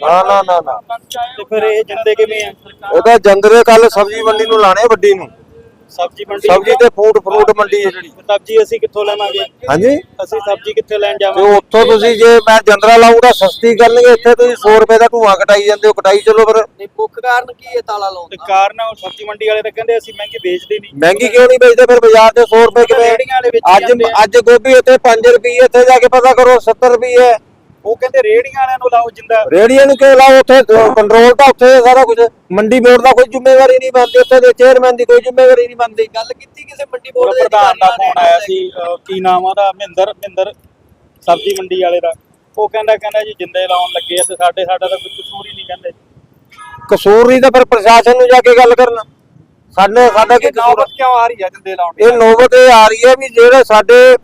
ਨਾ ਨਾ ਨਾ ਨਾ। ਤੇ ਫਿਰ ਇਹ ਜਿੰਦੇ ਕਿਵੇਂ ਆ? ਉਹਦਾ ਜੰਦਰੇ ਕੱਲ ਸਬਜ਼ੀ ਮੰਡੀ ਨੂੰ ਲਾਣੇ ਵੱਡੀ ਨੂੰ। ਸਬਜ਼ੀ ਮੰਡੀ ਸਬਜ਼ੀ ਤੇ ਫੂਡ ਫਰੂਟ ਮੰਡੀ ਹੈ। ਜਿਹੜੀ ਸਬਜ਼ੀ ਅਸੀਂ ਕਿੱਥੋਂ ਲੈਵਾਂਗੇ? ਹਾਂਜੀ। ਅਸੀਂ ਸਬਜ਼ੀ ਕਿੱਥੇ ਲੈਣ ਤੇ ਜਾਵਾਂਗੇ? ਉੱਥੋਂ ਤੁਸੀਂ ਜੇ ਮੈਂ ਜੰਦਰਾ ਲਾਉਂਗਾ ਸਸਤੀ ਕਰਨਗੇ ਇੱਥੇ ਤੁਸੀਂ 100 ਰੁਪਏ ਦਾ ਧੂਆਂ ਕਟਾਈ ਜਾਂਦੇ ਹੋ ਕਟਾਈ ਚਲੋ ਫਿਰ। ਨਹੀਂ ਭੁੱਖ ਕਾਰਨ ਕੀ ਹੈ ਤਾਲਾ ਲਾਉਣ ਤੇ ਦਾ? ਕਾਰਨ ਉਹ ਸਬਜ਼ੀ ਮੰਡੀ ਵਾਲੇ ਤਾਂ ਕਹਿੰਦੇ ਅਸੀਂ ਮਹਿੰਗੀ ਵੇਚਦੇ ਨਹੀਂ। ਮਹਿੰਗੀ ਕਿਉਂ ਨਹੀਂ ਵੇਚਦੇ? ਫਿਰ ਬਾਜ਼ਾਰ ਦੇ 100 ਰੁਪਏ ਕਿਵੇਂ? ਅੱਜ। ਅੱਜ ਗੋਭੀ ਇੱਥੇ 5 ਰੁਪਏ ਇੱਥੇ ਜਾ ਕੇ ਪਤਾ ਕਰੋ 70 ਰੁਪਏ ਉਹ ਕਹਿੰਦੇ ਰੇਹੜੀਆਂ ਵਾਲਿਆਂ ਨੂੰ ਲਾਓ ਜਿੰਦਾ। ਰੇੜੀਆਂ ਨੂੰ ਕਿਉਂ ਲਾਓ? ਉੱਥੇ ਕੰਟਰੋਲ ਤਾਂ ਉੱਥੇ ਹੈ ਸਾਰਾ ਕੁਝ ਮੰਡੀ ਬੋਰਡ ਦਾ ਕੋਈ ਜ਼ਿੰਮੇਵਾਰੀ ਨਹੀਂ ਬਣਦੀ ਉੱਥੇ ਦੇ ਚੇਅਰਮੈਨ ਦੀ ਕੋਈ ਜ਼ਿੰਮੇਵਾਰੀ ਨਹੀਂ ਬਣਦੀ। ਗੱਲ ਕੀਤੀ ਕਿਸੇ ਮੰਡੀ ਬੋਰਡ ਦੇ ਪ੍ਰਧਾਨ ਦਾ ਫੋਨ ਆਇਆ ਸੀ ਕੀ। ਨਾਮ ਆ ਉਹਦਾ? ਮਹਿੰਦਰ ਮਹਿੰਦਰ ਸਬਜ਼ੀ ਮੰਡੀ ਵਾਲੇ ਦਾ। ਉਹ ਕਹਿੰਦਾ ਕਹਿੰਦਾ ਜੀ ਜਿੰਦੇ ਲਾਉਣ ਲੱਗੇ ਆ ਤੇ ਸਾਡੇ ਸਾਡਾ ਤਾਂ ਕੋਈ ਕਸੂਰ ਹੀ ਨਹੀਂ ਕਹਿੰਦੇ। ਕਸੂਰ ਨਹੀਂ ਤਾਂ ਫਿਰ ਪ੍ਰਸ਼ਾਸਨ ਨੂੰ ਜਾ ਕੇ ਗੱਲ ਕਰਨ। ਸਾਡੇ ਸਾਡਾ ਕੀ ਨੌਬਤ ਕਿਉਂ ਆ ਰਹੀ ਆ ਜਿੰਦੇ ਲਾਉਣ ਦੀ? ਇਹ ਨੌਬਤ ਇਹ ਆ ਰਹੀ ਹੈ ਵੀ ਜਿਹੜੇ ਸਾਡੇ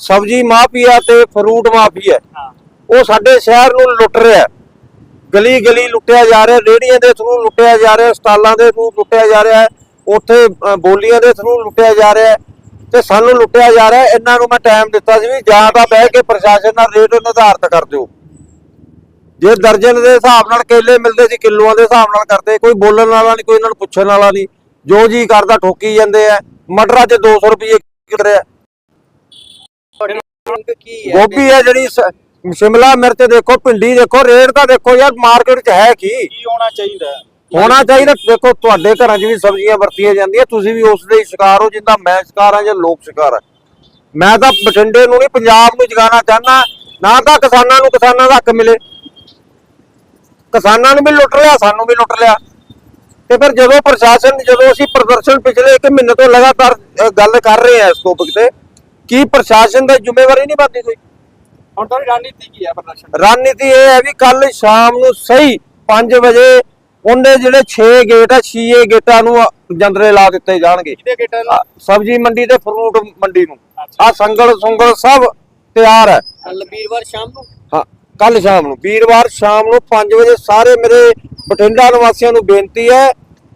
ਸਬਜ਼ੀ ਮਾਫੀਆ ਤੇ ਫਰੂਟ ਮਾਫੀਆ ਹਾਂ। ਉਹ ਸਾਡੇ ਸ਼ਹਿਰ ਨੂੰ ਲੁੱਟ ਰਿਹਾ ਗਲੀ ਗਲੀ ਲੁੱਟਿਆ ਜਾ ਰਿਹਾ ਰੇੜੀਆਂ ਦੇ ਥਰੂ ਲੁੱਟਿਆ ਜਾ ਰਿਹਾ ਸਟਾਲਾਂ ਦੇ ਥਰੂ ਲੁੱਟਿਆ ਜਾ ਰਿਹਾ ਉੱਥੇ ਬੋਲੀਆਂ ਦੇ ਥਰੂ ਲੁੱਟਿਆ ਜਾ ਰਿਹਾ ਤੇ ਸਾਨੂੰ ਲੁੱਟਿਆ ਜਾ ਰਿਹਾ ਇਹਨਾਂ ਨੂੰ ਮੈਂ ਟਾਈਮ ਦਿੱਤਾ ਸੀ ਵੀ ਜਾਂ ਤਾਂ ਬਹਿ ਕੇ ਪ੍ਰਸ਼ਾਸਨ ਨਾਲ ਰੇਟ ਨਿਰਧਾਰਤ ਕਰ ਦਿਓ। ਜੇ ਦਰਜਨ ਦੇ ਹਿਸਾਬ ਨਾਲ ਕੇਲੇ ਮਿਲਦੇ ਸੀ ਕਿਲੋਆਂ ਦੇ ਹਿਸਾਬ ਨਾਲ ਕਰਦੇ ਕੋਈ ਬੋਲਣ ਵਾਲਾ ਨਹੀਂ ਕੋਈ ਇਹਨਾਂ ਨੂੰ ਪੁੱਛਣ ਵਾਲਾ ਨਹੀਂ। ਜੋ ਜੀ ਕਰਦਾ ਠੋਕੀ ਜਾਂਦੇ ਆ। ਮਟਰਾਂ 'ਚ 200 ਰੁਪਏ ਕਿਲੋ ਰਿਹਾ। ਗੋਭੀ ਹੈ ਜਿਹੜੀ ਸ਼ਿਮਲਾ ਮਿਰਚ ਦੇਖੋ ਭਿੰਡੀ ਦੇਖੋ ਰੇਟ ਤਾਂ ਦੇਖੋ ਯਾਰ ਮਾਰਕੀਟ 'ਚ ਹੈ ਕੀ? ਕੀ ਹੋਣਾ ਚਾਹੀਦਾ? ਹੋਣਾ ਚਾਹੀਦਾ ਦੇਖੋ ਤੁਹਾਡੇ ਘਰਾਂ 'ਚ ਵੀ ਸਬਜ਼ੀਆਂ ਵਰਤੀਆਂ ਜਾਂਦੀਆਂ ਤੁਸੀਂ ਵੀ ਉਸ ਦੇ ਹੀ ਸ਼ਿਕਾਰ ਹੋ ਜਿੰਦਾ ਮੈਂ ਸ਼ਿਕਾਰ ਹਾਂ ਜਾਂ ਲੋਕ ਸ਼ਿਕਾਰ ਹੈ। ਮੈਂ ਤਾਂ ਬਠਿੰਡੇ ਨੂੰ ਨਹੀਂ ਪੰਜਾਬ ਨੂੰ ਜਗਾਉਣਾ ਚਾਹੁੰਦਾ ਨਾ ਤਾਂ ਕਿਸਾਨਾਂ ਨੂੰ ਕਿਸਾਨਾਂ ਦਾ ਹੱਕ ਮਿਲੇ। ਕਿਸਾਨਾਂ ਨੂੰ ਵੀ ਲੁੱਟ ਲਿਆ ਸਾਨੂੰ ਵੀ ਲੁੱਟ ਲਿਆ। ਤੇ ਫਿਰ ਜਦੋਂ ਪ੍ਰਸ਼ਾਸਨ ਜਦੋਂ ਅਸੀਂ ਪ੍ਰਦਰਸ਼ਨ ਪਿਛਲੇ 1 ਮਹੀਨੇ ਤੋਂ ਲਗਾਤਾਰ ਗੱਲ ਕਰ ਰਹੇ ਹਾਂ ਇਸ ਟੋਪਿਕ ਤੇ ਕੀ ਪ੍ਰਸ਼ਾਸਨ ਦਾ ਜ਼ਿੰਮੇਵਾਰੀ ਨਹੀਂ ਬਣਦੀ ਕੋਈ? ਹੁਣ ਤੁਹਾਡੀ ਰਣਨੀਤੀ ਕੀ ਹੈ ਪ੍ਰਦਰਸ਼ਨ ਰਣਨੀਤੀ ਇਹ ਹੈ ਵੀ ਕੱਲ ਸ਼ਾਮ ਨੂੰ ਸਹੀ 5 ਵਜੇ ਉਹਨੇ ਜਿਹੜੇ 6 ਗੇਟ ਆ 6 ਗੇਟਾਂ ਨੂੰ ਜੰਦਰੇ ਲਾ ਦਿੱਤੇ ਜਾਣਗੇ। ਕਿਹਦੇ ਗੇਟਾਂ ਆ, ਸਬਜ਼ੀ ਮੰਡੀ ਤੇ ਫਰੂਟ ਮੰਡੀ ਨੂੰ। ਆ ਸੰਗਲ ਸੁੰਗਲ ਸਭ ਤਿਆਰ ਹੈ। ਕੱਲ ਵੀਰਵਾਰ ਸ਼ਾਮ ਨੂੰ? ਹਾਂ ਕੱਲ ਸ਼ਾਮ ਨੂੰ। ਵੀਰਵਾਰ ਸ਼ਾਮ ਨੂੰ 5 ਵਜੇ ਸਾਰੇ ਮੇਰੇ ਬਠਿੰਡਾ ਨਿਵਾਸੀਆਂ ਨੂੰ ਬੇਨਤੀ ਹੈ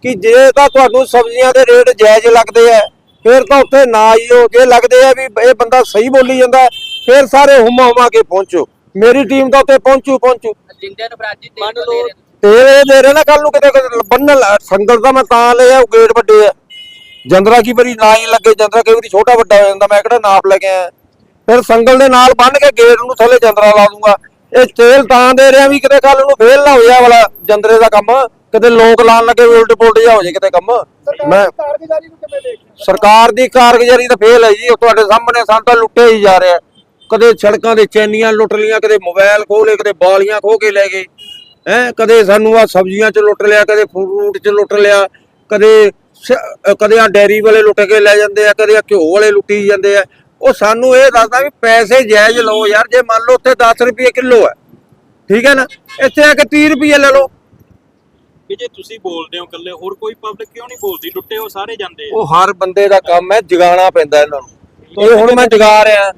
ਕਿ ਜੇ ਤਾਂ ਤੁਹਾਨੂੰ ਸਬਜ਼ੀਆਂ ਦੇ ਰੇਟ ਜਾਇਜ਼ ਲੱਗਦੇ ਆ ਫਿਰ ਤਾਂ ਉੱਥੇ ਨਾ ਆਈਓ ਜੇ ਲੱਗਦੇ ਆ ਵੀ ਇਹ ਬੰਦਾ ਸਹੀ ਬੋਲੀ ਜਾਂਦਾ ਹੈ, ਫਿਰ ਸਾਰੇ ਹੁਮਾ ਹੁਮਾ ਕੇ ਪਹੁੰਚੋ। ਮੇਰੀ ਟੀਮ ਤਾਂ ਉੱਥੇ ਪਹੁੰਚੂ ਪਹੁੰਚੂ। ਜਿੰਦਿਆਂ ਨੂੰ ਦੇ ਰਹੇ ਤੇਲ ਇਹ ਦੇ ਰਹੇ ਨਾ ਕੱਲ ਨੂੰ ਕਿਤੇ ਬੰਨਣ ਲਾ- ਸੰਗਲ ਦਾ ਮੈਂ ਤਾਂ ਲਿਆ ਉਹ ਗੇਟ ਵੱਡੇ ਆ। ਜੰਦਰਾ ਕੀ ਵਾਰੀ ਨਾ ਹੀ ਲੱਗੇ ਜੰਦਰਾ ਕਈ ਵਾਰੀ ਛੋਟਾ ਵੱਡਾ ਹੋ ਜਾਂਦਾ ਮੈਂ ਕਿਹੜਾ ਨਾਪ ਲੈ ਕੇ ਆਇਆ। ਫਿਰ ਸੰਗਲ ਦੇ ਨਾਲ ਬੰਨ ਕੇ ਗੇਟ ਨੂੰ ਥੱਲੇ ਜੰਦਰਾ ਲਾ ਦੂੰਗਾ। ਇਹ ਤੇਲ ਤਾਂ ਦੇ ਰਿਹਾ ਵੀ ਕਿਤੇ ਕੱਲ ਨੂੰ ਫੇਲ ਨਾ ਹੋ ਜਾ ਵਾਲਾ ਜੰਦਰੇ ਦਾ ਕੰਮ। ਕਿਤੇ ਲੋਕ ਲਾਣ ਲੱਗੇ ਉਲਟ ਪੁਲਟ ਜਾ ਹੋ ਜੇ ਕਿਤੇ ਕੰਮ। ਮੈਂ ਕਾਰਗੁਜ਼ਾਰੀ ਨੂੰ ਕਿਵੇਂ ਦੇਖ ਸਰਕਾਰ ਦੀ ਕਾਰਗੁਜ਼ਾਰੀ ਤਾਂ ਫੇਲ ਹੈ ਜੀ ਉਹ ਤੁਹਾਡੇ ਸਾਹਮਣੇ ਸਾਨੂੰ ਤਾਂ ਲੁੱਟਿਆ ਹੀ ਜਾ ਰਿਹਾ। ਕਦੇ ਸੜਕਾਂ ਦੇ ਚੈਨੀਆਂ ਲੁੱਟ ਲੀਆਂ ਕਦੇ ਮੋਬਾਈਲ ਖੋਹ ਲਏ ਕਦੇ ਬਾਲੀਆਂ ਖੋਹ ਕੇ ਲੈ ਗਏ। ਹੈ ਕਦੇ ਸਾਨੂੰ ਆ ਸਬਜ਼ੀਆਂ 'ਚ ਲੁੱਟ ਲਿਆ ਕਦੇ ਫਰੂਟ 'ਚ ਲੁੱਟ ਲਿਆ ਕਦੇ ਕਦੇ ਆ ਡੈਰੀ ਵਾਲੇ ਲੁੱਟ ਕੇ ਲੈ ਜਾਂਦੇ ਆ ਕਦੇ ਆ ਘਿਓ ਵਾਲੇ ਲੁੱਟੀ ਜਾਂਦੇ ਆ। ਉਹ ਸਾਨੂੰ ਇਹ ਦੱਸਦਾ ਵੀ ਪੈਸੇ ਜਾਇਜ਼ ਲਓ ਯਾਰ ਜੇ ਮੰਨ ਲਓ ਉੱਥੇ 10 ਰੁਪਏ ਕਿਲੋ ਹੈ ਠੀਕ ਹੈ ਨਾ? ਇੱਥੇ ਆ ਕੇ 30 ਰੁਪਏ ਲੈ ਲਓ। ਕਿ ਜੇ ਤੁਸੀਂ ਬੋਲਦੇ ਹੋ ਇਕੱਲੇ, ਹੋਰ ਕੋਈ ਪਬਲਿਕ ਕਿਉਂ ਨਹੀਂ ਬੋਲਦੀ? ਲੁੱਟੇ ਉਹ ਸਾਰੇ ਜਾਂਦੇ ਆ। ਉਹ ਹਰ ਬੰਦੇ ਦਾ ਕੰਮ ਹੈ, ਜਗਾਉਣਾ ਪੈਂਦਾ ਇਹਨਾਂ ਨੂੰ। ਇਹ ਹੁਣ ਮੈਂ ਜਗਾ ਰਿਹਾ।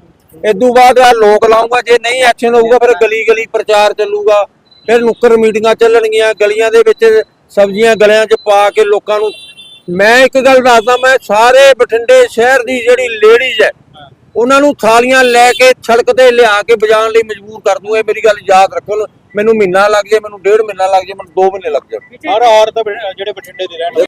ਇਦੋਂ ਬਾਅਦ ਆ ਲੋਕ ਲਾਉਂਗਾ ਜੇ ਨਹੀਂ ਐਕਸ਼ਨ ਹੋਊਗਾ, ਫਿਰ ਗਲੀ ਗਲੀ ਪ੍ਰਚਾਰ ਚੱਲੂਗਾ। ਫਿਰ ਨੁੱਕਰ ਮੀਟਿੰਗਾਂ ਚੱਲਣਗੀਆਂ, ਗਲੀਆਂ ਦੇ ਵਿੱਚ ਸਬਜ਼ੀਆਂ ਗਲਿਆਂ 'ਚ ਪਾ ਕੇ ਲੋਕਾਂ ਨੂੰ ਮੈਂ ਇੱਕ ਗੱਲ ਦੱਸਦਾ, ਮੈਂ ਸਾਰੇ ਬਠਿੰਡੇ ਸ਼ਹਿਰ ਦੀ ਜਿਹੜੀ ਲੇਡੀਜ਼ ਹੈ ਉਹਨਾਂ ਨੂੰ ਥਾਲੀਆਂ ਲੈ ਕੇ ਛੜਕ ਤੇ ਲਿਆ ਕੇ ਵਜਾਉਣ ਲਈ ਮਜਬੂਰ ਕਰ ਦੂੰ। ਇਹ ਮੇਰੀ ਗੱਲ ਯਾਦ ਰੱਖੋ। ਮੈਨੂੰ ਮਹੀਨਾ ਲੱਗ ਜਾਏ, ਮੈਨੂੰ ਡੇਢ ਮਹੀਨਾ ਲੱਗ ਜਾਏ, ਮੈਨੂੰ 2 ਮਹੀਨੇ ਲੱਗ ਜਾਣ। ਹਰ ਔਰਤ ਜਿਹੜੇ ਬਠਿੰਡੇ ਦੇ ਰਹਿਣ